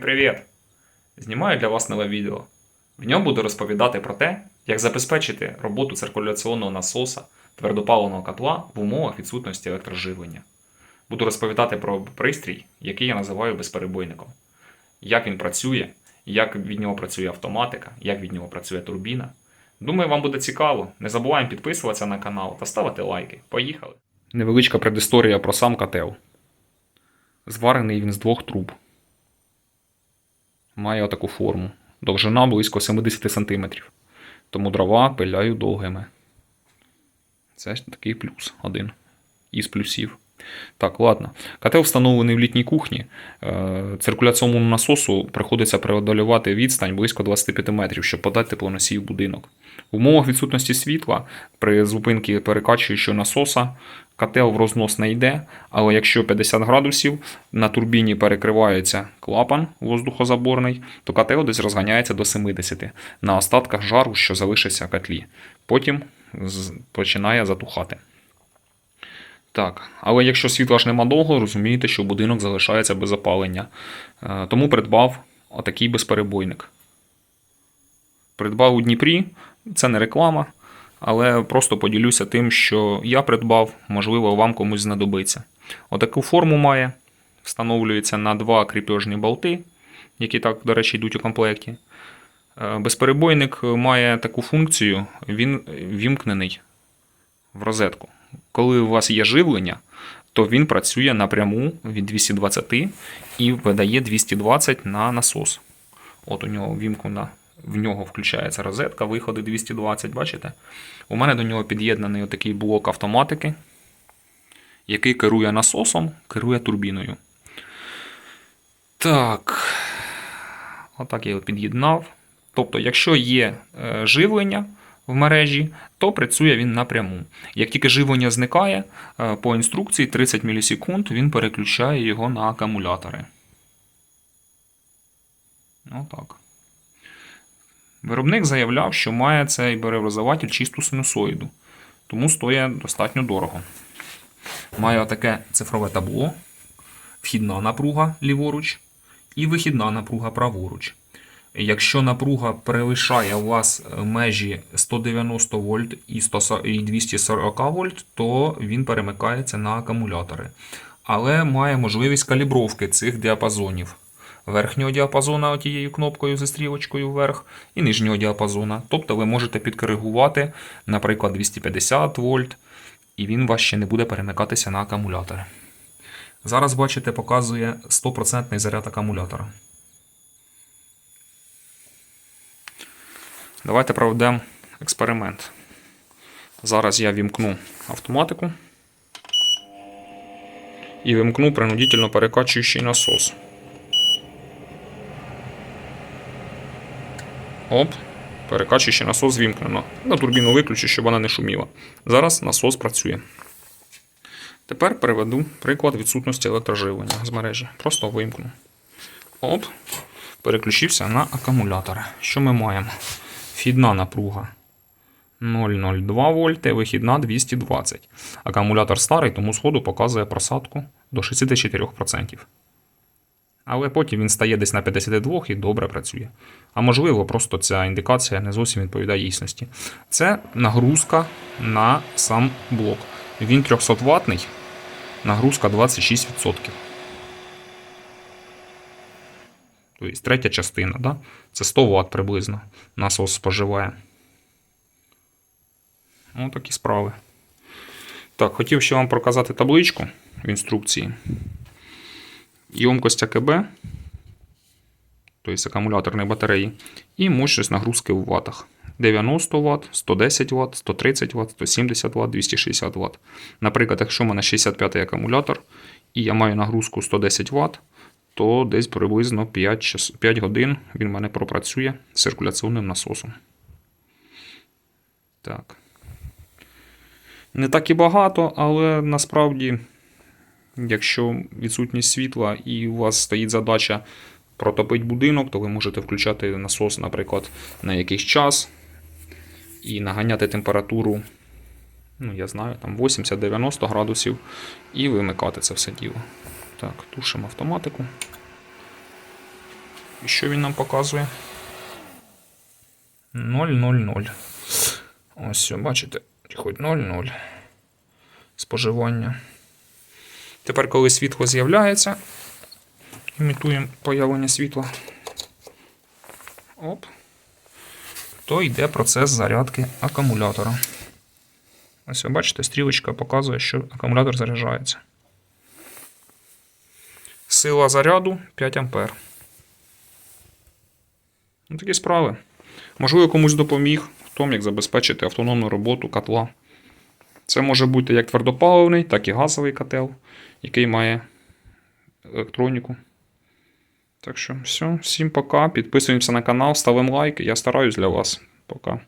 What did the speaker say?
Привіт! Знімаю для вас нове відео. В ньому буду розповідати про те, як забезпечити роботу циркуляційного насоса твердопаливного котла в умовах відсутності електроживлення. Буду розповідати про пристрій, який я називаю безперебойником. Як він працює, як від нього працює автоматика, як від нього працює турбіна. Думаю, вам буде цікаво. Не забуваємо підписуватися на канал та ставити лайки. Поїхали! Невеличка предісторія про сам котел. Зварений він з двох труб має отаку форму. Довжина близько 70 см. Тому дрова пиляю довгими. Це такий плюс один із плюсів. Так, ладно. Котел встановлений в літній кухні. Е, Циркуляційному насосу приходиться преодолювати відстань близько 25 метрів, щоб подати теплоносій в будинок. В умовах відсутності світла при зупинці перекачуючого насоса котел в рознос не йде, але якщо 50 градусів на турбіні перекривається клапан воздухозаборний, то котел десь розганяється до 70 на остатках жару, що залишиться в котлі. Потім починає затухати. Так, але якщо світла ж нема довго, розумієте, що будинок залишається без опалення. Е, Тому придбав отакий безперебойник. Придбав у Дніпрі, це не реклама, але просто поділюся тим, що я придбав, можливо, вам комусь знадобиться. Отаку форму має, встановлюється на два кріпежні болти, які так, до речі, йдуть у комплекті. Е, Безперебойник має таку функцію, він вімкнений в розетку. Коли у вас є живлення, то він працює напряму від 220 і видає 220 на насос. От у нього вімкнена, в нього включається розетка, виходи 220, бачите? У мене до нього під'єднаний отакий блок автоматики, який керує насосом, керує турбіною. Так. Отак я його під'єднав. Тобто, якщо є е, живлення в мережі, то працює він напряму. Як тільки живлення зникає, е, по інструкції 30 мілісекунд він переключає його на акумулятори. Отак. Виробник заявляв, що має цей березователь чисту синусоїду, тому стоїть достатньо дорого. Має таке цифрове табло, вхідна напруга ліворуч і вихідна напруга праворуч. Якщо напруга перевищає у вас е, межі 190 вольт і 240 вольт, то він перемикається на акумулятори. Але має можливість калібровки цих діапазонів. Верхнього діапазона тією кнопкою зі стрілочкою вверх, і нижнього діапазона. Тобто ви можете підкоригувати, наприклад, 250 вольт, і він вас ще не буде перемикатися на акумулятори. Зараз, бачите, показує 100% заряд акумулятора. Давайте проведемо експеримент. Зараз я вімкну автоматику і вимкну принудительно перекачуючий насос. Оп, перекачуючий насос вімкнено. На турбіну виключу, щоб вона не шуміла. Зараз насос працює. Тепер переведу приклад відсутності електроживлення з мережі. Просто вимкну. Оп, переключився на акумулятори. Що ми маємо? Вхідна напруга 0,02 вольти, вихідна 220. Акумулятор старий, тому сходу показує просадку до 64%. Але потім він стає десь на 52 і добре працює. А можливо, просто ця індикація не зовсім відповідає дійсності. Це нагрузка на сам блок. Він 300 ватний, нагрузка 26%. Тобто третя частина, да? це 100 Вт приблизно насос споживає. Ось такі справи. Так, хотів ще вам показати табличку в інструкції. Ємкость АКБ, тобто акумуляторної батареї, і мощність нагрузки в ватах. 90 Вт, 110 Вт, 130 Вт, 170 Вт, 260 Вт. Наприклад, якщо в мене 65-й акумулятор і я маю нагрузку 110 Вт, то десь приблизно 5, 5 годин він в мене пропрацює з циркуляційним насосом. Так. Не так і багато, але насправді, якщо відсутність світла і у вас стоїть задача протопити будинок, то ви можете включати насос, наприклад, на якийсь час і наганяти температуру, ну, я знаю, там 80-90 градусів, і вимикати це все діло. Так, тушимо автоматику. І що він нам показує? 0,00. Ось, бачите, хоч 0,0 споживання. Тепер, коли світло з'являється, імітуємо появлення світла. Оп. То йде процес зарядки акумулятора. Ось ви бачите, стрілочка показує, що акумулятор заряджається. Сила заряду 5 А. Ну, такі справи. Можливо, комусь допоміг в тому, як забезпечити автономну роботу котла. Це може бути як твердопаливний, так і газовий котел, який має електроніку. Так що, все, всім пока. Підписуємося на канал, ставимо лайк. Я стараюсь для вас. Пока.